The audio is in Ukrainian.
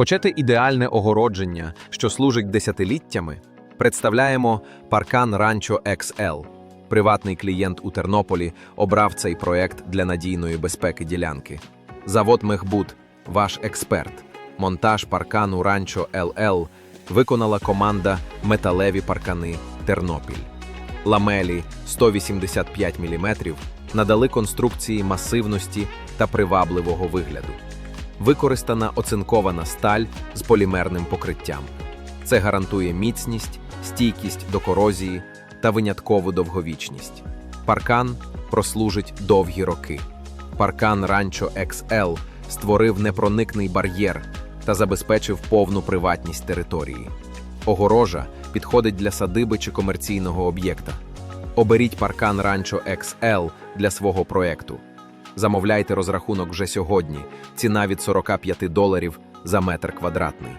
Хочете ідеальне огородження, що служить десятиліттями? Представляємо паркан Ранчо XL. Приватний клієнт у Тернополі обрав цей проект для надійної безпеки ділянки. Завод Мехбут, ваш експерт. Монтаж паркану Ранчо ЛЛ виконала команда Металеві паркани Тернопіль. Ламелі 185 мм надали конструкції масивності та привабливого вигляду. Використана оцинкована сталь з полімерним покриттям. Це гарантує міцність, стійкість до корозії та виняткову довговічність. Паркан прослужить довгі роки. Паркан Rancho XL створив непроникний бар'єр та забезпечив повну приватність території. Огорожа підходить для садиби чи комерційного об'єкта. Оберіть паркан Rancho XL для свого проекту. Замовляйте розрахунок вже сьогодні. Ціна від 45 доларів за метр квадратний.